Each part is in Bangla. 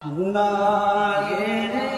나의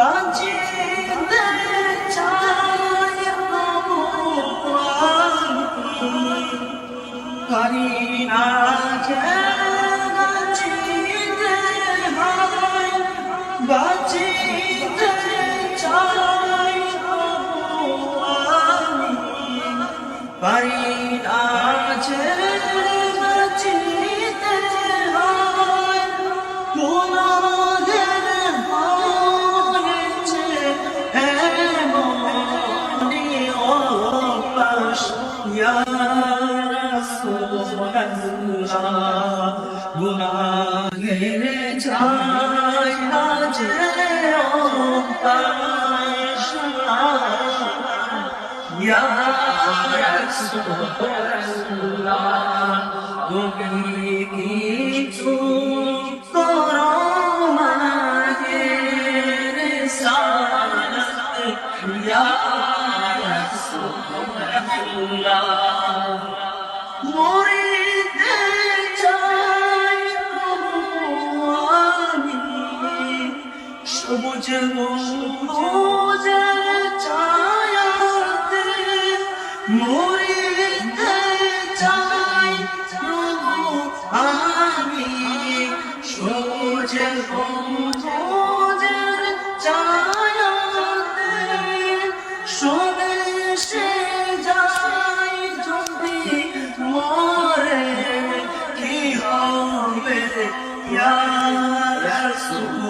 বাঁচিতে চাই করি না বাঁচিতে হয় বাঁচিতে চাই পারি না আল্লাহ গুনাহের ছায় আছে ইয়া রাসূলুল্লাহ তুমি কি সবুজের সবুজের ছায়াতে মরিতে চাই প্রভু আমি। সবুজের সবুজের ছায়াতে স্বদেশে যাই যদি মরে কি হবে? ইয়া রাসূল।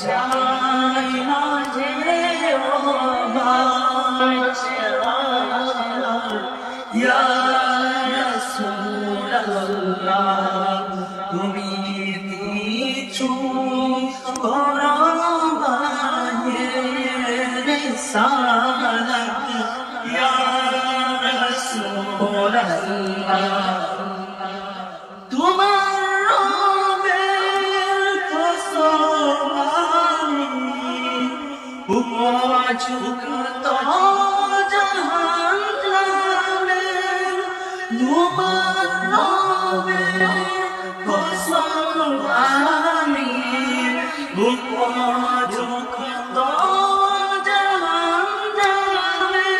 যায় না যে তুমি কিছু করো উপযুক্ত জাহান্নামে তোমার রবের কসম আমি উপযুক্ত জাহান্নামে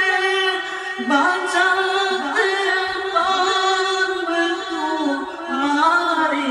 বাঁচাতে পারবে তোমারি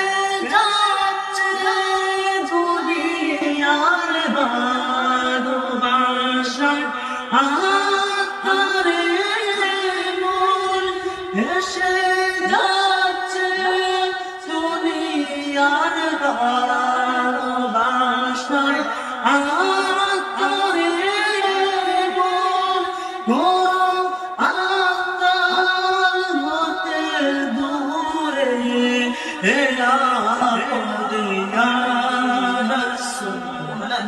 ভেসে যাচ্ছে দুনিয়ার ভালোবাসা হাতরে ভেসে যাচ্ছে দুনিয়ার ভালোবাসা হাতরে মন গো আল্লাহ হতে দূরে হেরা দিয়া রাসূলুল্লাহ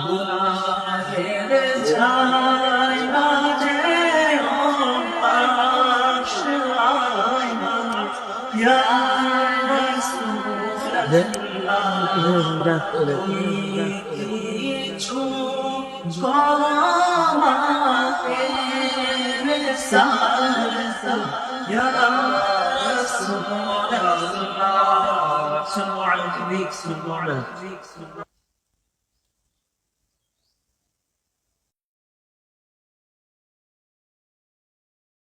গুনাহের যায় না যে ও পাশায় না ইয়া রাসূলুল্লাহ কিছু